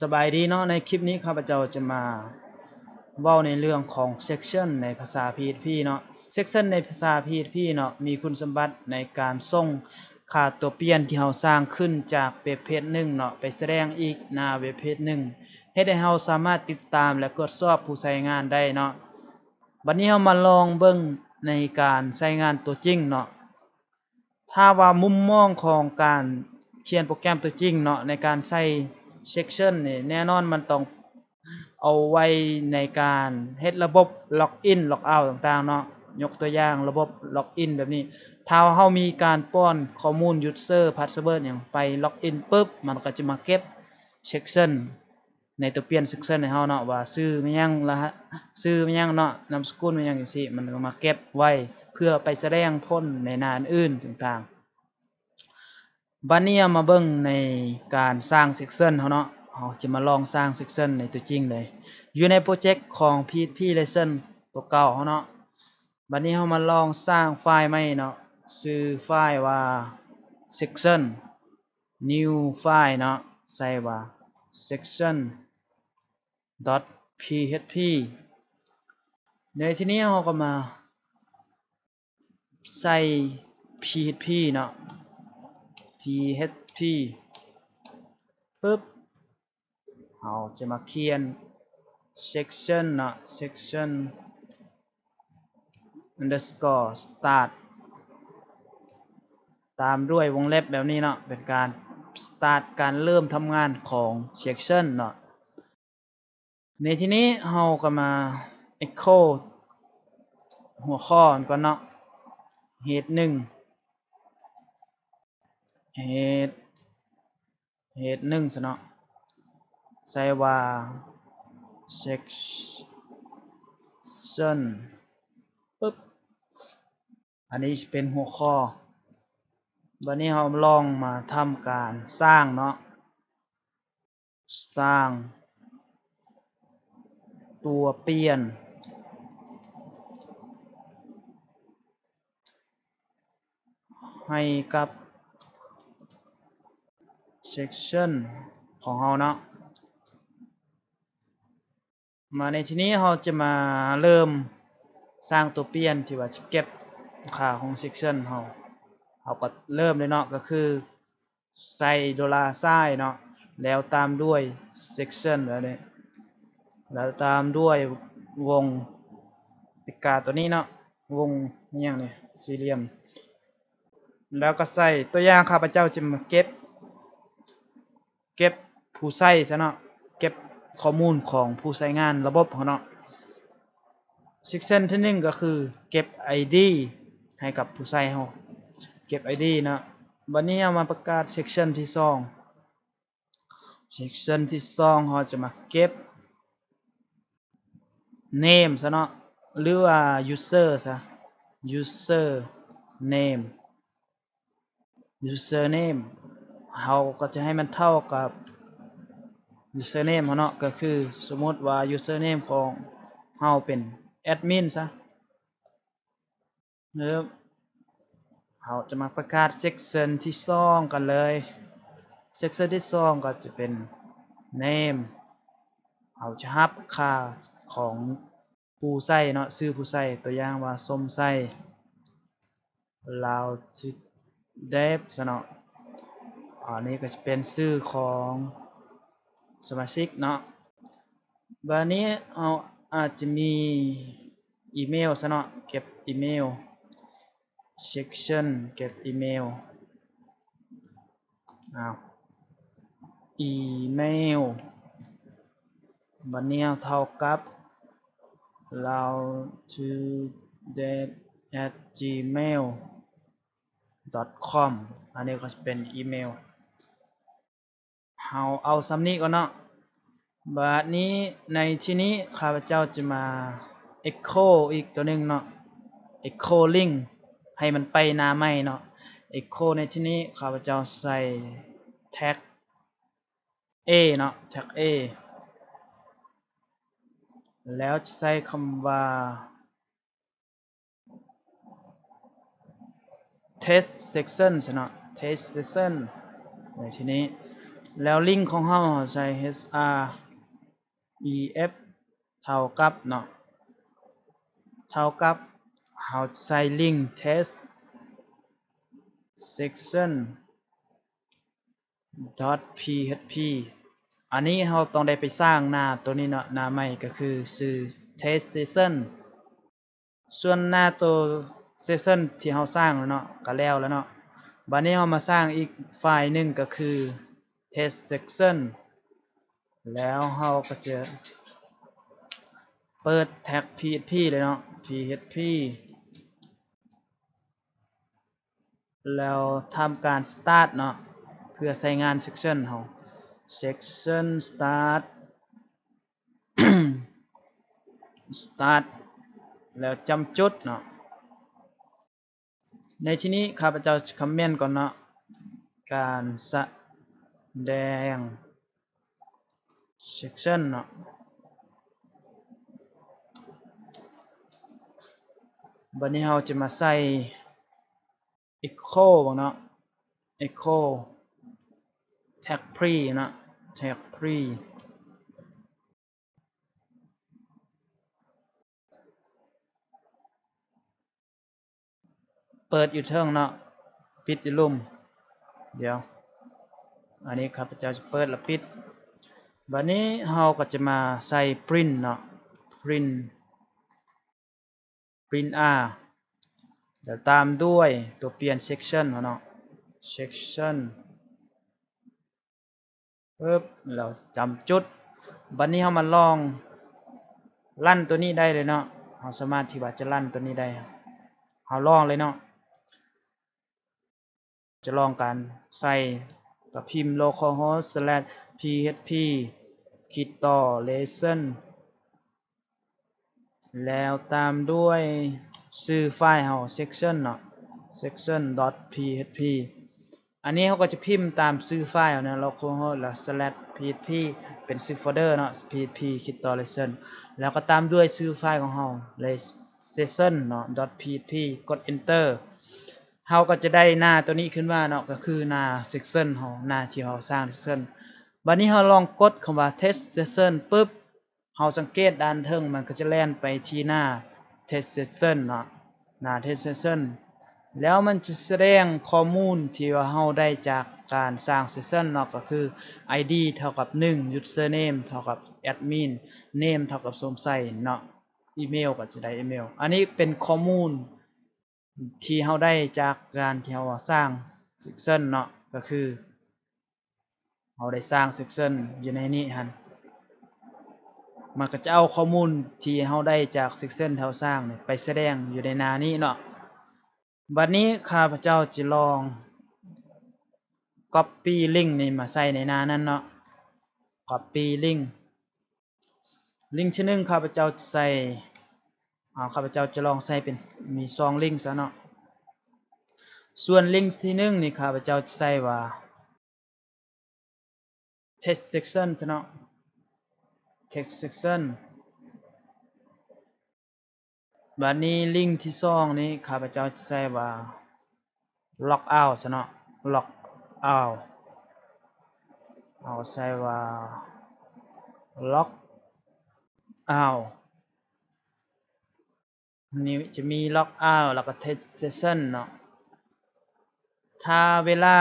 สบายดีเนาะในคลิปนี้ข้าพเจ้าจะมาเว้าในเรื่องของ section ในภาษา PHP เนาะ section ในภาษา PHP เนาะมีคุณสมบัติในการส่งค่าตัวเปลี่ยนที่เราสร้างขึ้นจากเว็บเพจหนึ่งเนาะไปแสดงอีกหน้าเว็บเพจหนึ่งเฮ็ดให้เราสามารถติดตามและตรวจสอบผู้ใช้งานได้เนาะบัดนี้เรามาลองเบิ่งในการใช้งานตัวจริงเนาะ ถ้าว่ามุมมองของการเขียนโปรแกรมตัวจริงเนาะในการใช้ section นี่แน่นอนมันต้องเอาไว้ในการเฮ็ดระบบ login logout ต่างๆเนาะยกตัวอย่างระบบ login แบบนี้ ถ้าเฮามีการป้อนข้อมูล user password หยังไป login ปึ๊บ มันก็จะมาเก็บ section ในตัวเปลี่ยน section ให้เฮาเนาะว่าชื่อมันยังรหัสชื่อมันยังเนาะนามสกุลมันยังจังซี่มันก็มาเก็บไว้ เพื่อไปแสดงผลในน้าอื่นต่างๆบัดนี้มาเบิ่งในการสร้าง section เฮาเนาะเราจะมาลองสร้าง section ในตัวจริงเลย อยู่ในโปรเจกต์ของ PHP Lesson ตัวเก่าเฮาเนาะบัดนี้เฮามาลองสร้างไฟล์ใหม่เนาะชื่อไฟล์ว่า section new file เนาะใส่ว่า section php ในที่นี้เราก็มา ใส่ php เนาะ php ปึ๊บเราจะมาเขียน section เนาะ section underscore start ตามด้วยวงเล็บแบบนี้เนาะเป็นการ start การเริ่มทำงานของ section เนาะในที่นี้เราก็มา echo หัวข้อก่อนเนาะ head หนึ่ง head head หนึ่งซะเนาะใส่ว่า section ปึ๊บ อันนี้เป็นหัวข้อ วันนี้เราลองมาทำการสร้างเนาะ สร้าง ตัวเปลี่ยน ให้กับ section ของเราเนาะมาในที่นี้เราจะมาเริ่มสร้างตัวเปลี่ยนที่ว่าจะเก็บค่าของ section เราเราก็เริ่มเลยเนาะก็คือใส่ดอลลาร์ไซน์เนาะแล้วตามด้วย section แบบนี้แล้วตามด้วยวงปากาตัวนี้เนาะวงนี่อย่างนี้สี่เหลี่ยม แล้วก็ใส่ตัวอย่างข้าพเจ้าจะมาเก็บ เก็บผู้ใช้ซะเนาะเก็บข้อมูลของผู้ใช้งานระบบเขาเนาะ section ที่หนึ่งก็คือเก็บ ID ให้กับผู้ใช้เฮาเก็บ ID เนาะวันนี้เอามาประกาศ section ที่สอง section ที่สองเราจะมาเก็บ name ซะเนาะหรือว่า user ซะ user name user name เราก็จะให้มันเท่ากับ username เนาะก็คือสมมติว่า username ของเราเป็น admin ซะหรือเราจะมาประกาศ section ที่สองกันเลย section ที่สองก็จะเป็น name เราจะรับค่าของผู้ใช้เนาะชื่อผู้ใช้ตัวอย่างว่าส้มใช้เราจะ dev ซะเนาะอันนี้ก็จะเป็นชื่อของสมาชิกเนาะบัดนี้เราอาจจะมีอีเมลซะเนาะเก็บอีเมล section เก็บอีเมลอ้าวอีเมลบัดนี้เท่ากับเรา to dev at gmail com อันนี้ก็จะเป็นอีเมลเราเอาซ้ำนี้ก่อนเนาะบัดนี้ในที่นี้ข้าพเจ้าจะมา echo อีกตัวหนึ่งเนาะ echo link ให้มันไปหน้าใหม่เนาะ echo ในที่นี้ข้าพเจ้าใส่ tag a เนาะ tag a แล้วจะใส่คำว่า test section ใช่เนาะ test section ในทีนี้แล้วลิงก์ของเราใช้ hr ef เท่ากับเนาะเท่ากับเราใส่ลิงก์ test section dot php อันนี้เราต้องได้ไปสร้างหน้าตัวนี้เนาะหน้าใหม่ก็คือชื่อ test session ส่วนหน้าตัว session ที่เราสร้างแล้วเนาะก็แล้วแล้วเนาะบัดนี้เรามาสร้างอีกไฟล์หนึ่งก็คือ test section แล้วเราก็จะเปิดแท็ก php เลยเนาะ php แล้วทำการ start เนาะเพื่อใช้งาน section เรา section start start แล้วจำจุดเนาะ ในที่นี้ข้าพเจ้าคอมเมนต์ก่อนเนาะการแสดง section เนาะบัดนี้เราจะมาใส่ echo บ่เนาะ echo tag pre เนาะ tag pre เปิดอยู่เทิงเนาะปิดอยู่ลุ่ม เดี๋ยว อันนี้ครับเจ้าจะเปิดแล้วปิดบัดนี้เราก็จะมาใส่ print เนาะ print print r เดี๋ยวตามด้วยตัวเปลี่ยน section เนาะ section ปึ๊บเราจำจุดบัดนี้เรามาลองลั่นตัวนี้ได้เลยเนาะเราสามารถที่ว่าจะลั่นตัวนี้ได้เราลองเลยเนาะ จะลองการใส่กับพิมพ์ localhost slash php คิดต่อ lesson แล้วตามด้วยชื่อไฟล์เา section เนาะ section php อันนี้เขาก็จะพิมพ์ตามชื่อไฟล์เอาะ localhost แล้ว slash php เป็นชื่อโฟลเดอร์เนาะ php คิดต่อ lesson แล้วก็ตามด้วยชื่อไฟล์ของเรา lesson เนาะ php กด enter เราก็จะได้หน้าตัวนี้ขึ้นมาเนาะก็คือหน้า section ของหน้าที่เราสร้าง section บัดนี้เราลองกดคำว่า test section ปุ๊บเราสังเกตด้านเทิงมันก็จะแล่นไปที่หน้า test section เนาะหน้า test section แล้วมันจะแสดงข้อมูลที่ว่าเราได้จากการสร้าง section เนาะก็คือ id เท่ากับ 1 username เท่ากับ admin name เท่ากับสมใส่เนาะอีเมลก็จะได้อีเมล อันนี้เป็นข้อมูล ที่เราได้จากการที่เราสร้าง section เนาะก็คือเราได้สร้าง section อยู่ในนี้ฮันมันก็จะเอาข้อมูลที่เราได้จาก section ที่เราสร้างเนี่ยไปแสดงอยู่ในหน้านี้เนาะบัดนี้ข้าพเจ้าจะลอง copy link นี่มาใส่ในหน้านั้นเนาะ copy link ลิงก์ที่หนึ่งข้าพเจ้าจะใส่ เอาข้าพเจ้าจะลองใส่เป็นมีซองลิงก์ซะเนาะส่วนลิงก์ที่หนึ่งนี่ข้าพเจ้าจะใส่ว่า text section ซะเนาะ text section บัดนี้ลิงก์ที่สองนี้ข้าพเจ้าจะใส่ว่า log out ซะเนาะ log out เอาใส่ว่า log out นี่จะมี log out แล้วก็ test session เนาะถ้าเวลา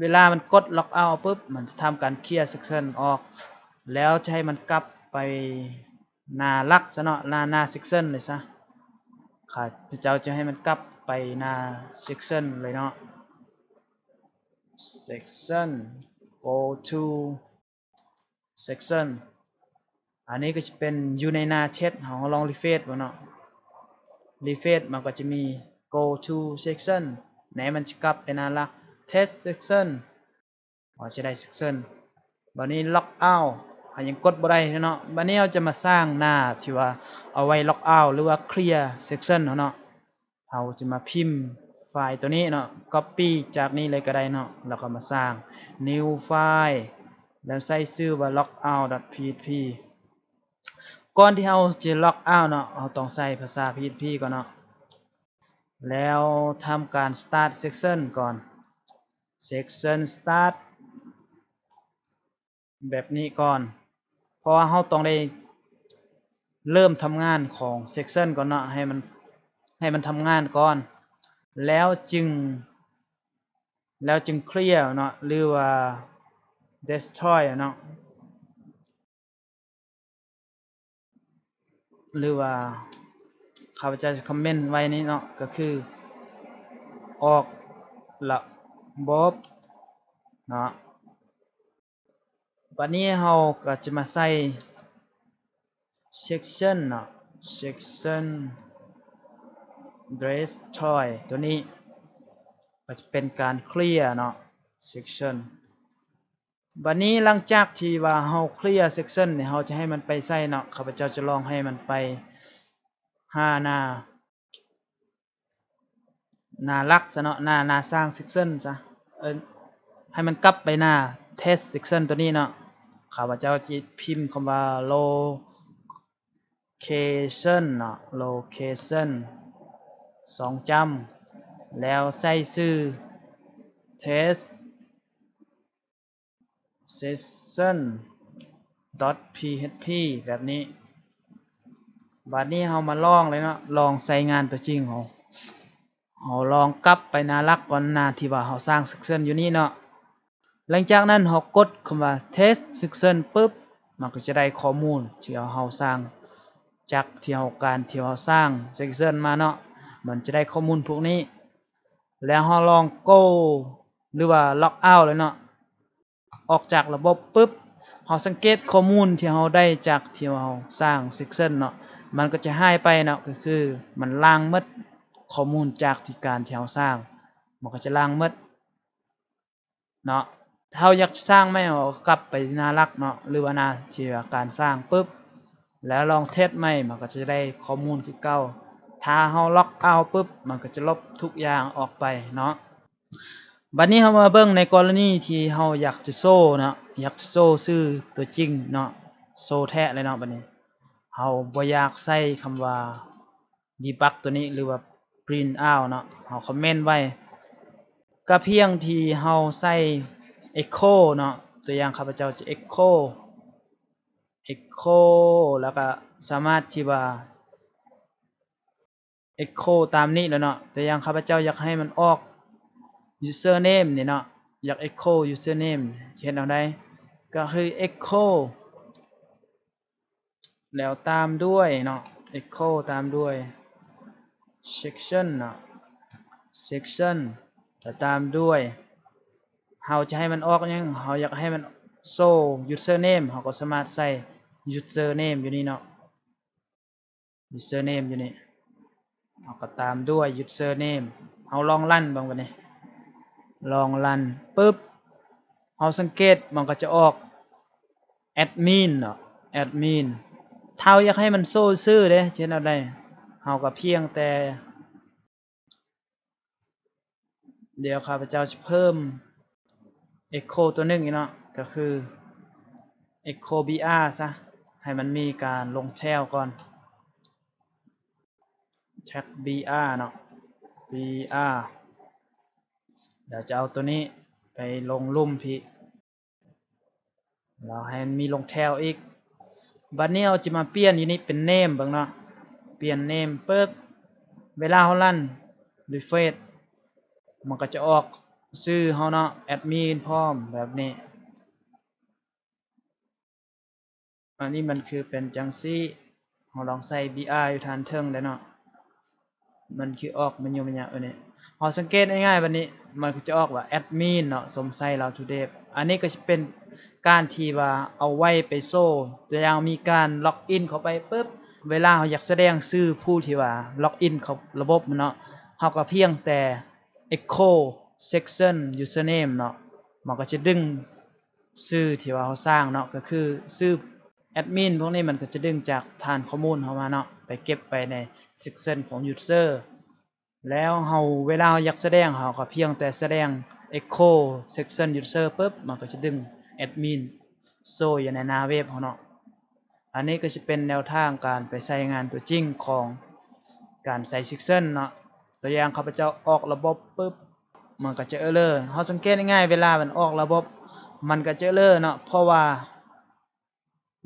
เวลามันกด log out ปุ๊บ มันจะทำการเคลียร์ section ออก แล้วจะให้มันกลับไปหน้าลักซะเนาะหน้าหน้า section เลยซะข้าพเจ้าจะให้มันกลับไปหน้า section เลยเนาะ section go to section อันนี้ก็จะเป็นอยู่ในหน้าเช็ดของลองรีเฟซบ่เนาะรีเฟซมันก็จะมี go to section ไหนมันจะกลับไปนาหลัก test section อ๋อจะได้ section บัดนี้ log out อันยังกดบ่ได้เนาะบัดนี้เราจะมาสร้างหน้าที่ว่าเอาไว้ log out หรือว่า clear section เนาะเราจะมาพิมพ์ไฟล์ตัวนี้เนาะ copy จากนี้เลยก็ได้เนาะแล้วก็มาสร้าง new file แล้วใส่ชื่อว่า logout.php ก่อนที่เราจะ log out เนาะเราต้องใส่ภาษา PHP ก่อนเนาะแล้วทำการ start section ก่อน section start แบบนี้ก่อน เพราะว่าเราต้องได้เริ่มทำงานของ section ก่อนเนาะให้มันให้มันทำงานก่อน แล้วจึง แล้วจึง clear เนาะหรือว่า destroy เนาะ หรือว่าข้าพเจ้าจะคอมเมนต์ไว้นี้เนาะก็คือ ออกระบบเนาะวันนี้เราก็จะมาใส่ section เนาะ section destroy ตัวนี้ก็จะเป็นการเคลียร์เนาะ section บัดนี้หลังจากที่ว่าเฮาเคลียร์ section เนี่ยเฮาจะให้มันไปใส่เนาะข้าพเจ้าจะลองให้มันไปห้าหน้าหน้าลักซะเนาะหน้าหน้าสร้าง section ซะเอิ้นให้มันกลับไปหน้า test section ตัวนี้เนาะข้าพเจ้าจะพิมพ์คำว่า location เนาะ location สองจำแล้วใส่ชื่อ test session php แบบนี้ บัดนี้เรามาลองเลยเนาะ ลองใส่งานตัวจริงเราเราลองกลับไปนาลักก่อนหน้าที่ว่าเราสร้าง section อยู่นี่เนาะ หลังจากนั้นเรากดคำว่า test section ปึ๊บ มันก็จะได้ข้อมูลที่เราสร้างจากที่เราการที่เราสร้าง section มาเนาะ มันจะได้ข้อมูลพวกนี้ แล้วเราลอง go หรือว่า log out เลยเนาะ ออกจากระบบปึ๊บเราสังเกตข้อมูลที่เราได้จากที่เราสร้าง section เนาะมันก็จะหายไปเนาะก็คือมันล้างมดข้อมูลจากที่การที่เราสร้าง มันก็จะล้างมดเนาะถ้าเราอยากสร้างไม่เอากลับไปหน้าหลักเนาะหรือว่าหน้าที่ว่าการสร้างปึ๊บแล้วลองเทสใหม่มันก็จะได้ข้อมูลคือเก่าถ้าเราล็อกเอาปึ๊บมันก็จะลบทุกอย่างออกไปเนาะ บัดนี้เรามาเบิ่งในกรณีที่เราอยากจะโซ่เนาะอยากโซ่ชื่อตัวจริงเนาะโซ่แท้เลยเนาะบัดนี้เราบ่อยากใส่คำว่า debug ตัวนี้หรือว่า print out เนาะเราคอมเมนต์ไว้ก็เพียงที่เราใส่ echo เนาะตัวอย่างข้าพเจ้าจะ echo echo แล้วก็สามารถที่ว่า echo ตามนี้แล้วเนาะแต่อย่างข้าพเจ้าอยากให้มันออก username นี่เนาะอยาก echo username เช่นเอาได้ก็คือ echo แล้วตามด้วยเนาะ echo ตามด้วย section เนาะ section แล้วตามด้วยเราจะให้มันออกยังเราอยากให้มันโซ่ username เราก็สามารถใส่ username อยู่นี่เนาะ username อยู่นี่เราก็ตามด้วย username เราลองลั่นบ้างบัดนี้ ลองลันปึ๊บเราสังเกตมันก็จะออก admin เนาะ admin ถ้าเราอยากให้มันโซ่ซื่อเด้เช่นอาได้เราก็เพียงแต่ เดี๋ยวข้าพเจ้าจะเพิ่ม echo ตัวหนึ่งอีกเนาะก็คือ echo br ซะให้มันมีการลงแชลก่อน tag br เนาะ br เดี๋ยวจะเอาตัวนี้ไปลงลุ่มพี่ เราให้มันมีลงแถวอีก บัดนี้เราจะมาเปลี่ยนอยู่นี่เป็น name บิ่งเนาะ เปลี่ยน name ปึ๊บ เวลาเราลั่น refresh มันก็จะออกชื่อเฮาเนาะ admin พร้อมแบบนี้ อันนี้มันคือเป็นจังซี่เราลองใส่ br อยู่ทางเทิงได้เนาะ มันคือออกมันอยู่มันยะเออนี่ เราสังเกตง่ายๆบัดนี้มันจะออกว่า admin เนาะสมใส่เรา today อันนี้ก็จะเป็นการที่ว่าเอาไว้ไปโซ่ตัวอย่างมีการล็อกอินเข้าไปปึ๊บเวลาเราอยากแสดงชื่อผู้ที่ว่าล็อกอินเข้าระบบเนาะเราก็เพียงแต่ echo section username เนาะมันก็จะดึงชื่อที่ว่าเราสร้างเนาะก็คือชื่อ admin พวกนี้มันก็จะดึงจากฐานข้อมูลเข้ามาเนาะไปเก็บไว้ใน section ของ user แล้วเราเวลาเราอยากแสดงเราก็เพียงแต่แสดง echo section user ปึ๊บมันก็จะดึง admin โซอยู่ในหน้าเว็บเราเนาะอันนี้ก็จะเป็นแนวทางการไปใช้งานตัวจริงของการใส่ section เนาะตัวอย่างข้าพเจ้าออกระบบปึ๊บมันก็จะเออเลอร์เฮาสังเกตง่ายๆเวลามันออกระบบ มันก็จะเออเลอร์เนาะเพราะว่า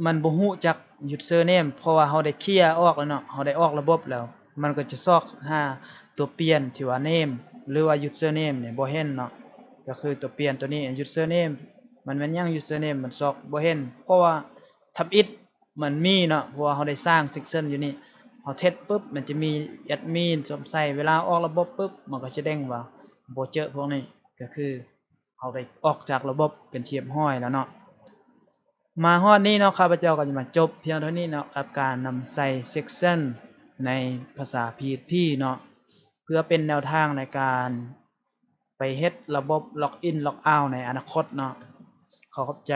มันบ่ฮู้จัก username เพราะว่าเราได้เคลียร์ออกแล้วเนาะเราได้ออกระบบแล้ว มันก็จะซอกหา ตัวเปลี่ยนที่ว่า name หรือว่า username เนี่ยบ่เห็นเนาะก็คือตัวเปลี่ยนตัวนี้ username มันแม่นยัง username มันซอกบ่เห็นเพราะว่า tabit มันมีเนาะเพราะว่าเราได้สร้าง section อยู่นี่เราเทสปุ๊บมันจะมีแอดมินสวมใส่เวลาออกระบบปุ๊บมันก็จะเด้งว่าบ่เจอพวกนี้ก็คือเราได้ออกจากระบบเป็นเรียบร้อยแล้วเนาะมาฮอดนี้เนาะข้าพเจ้าก็จะมาจบเพียงเท่านี้เนาะกับการนำใส่ section ในภาษา PHP เนาะ พื่อเป็นแนวทางในการไปเฮ็ดระบบ login log out ในอนาคตเนาะขอขอบใจ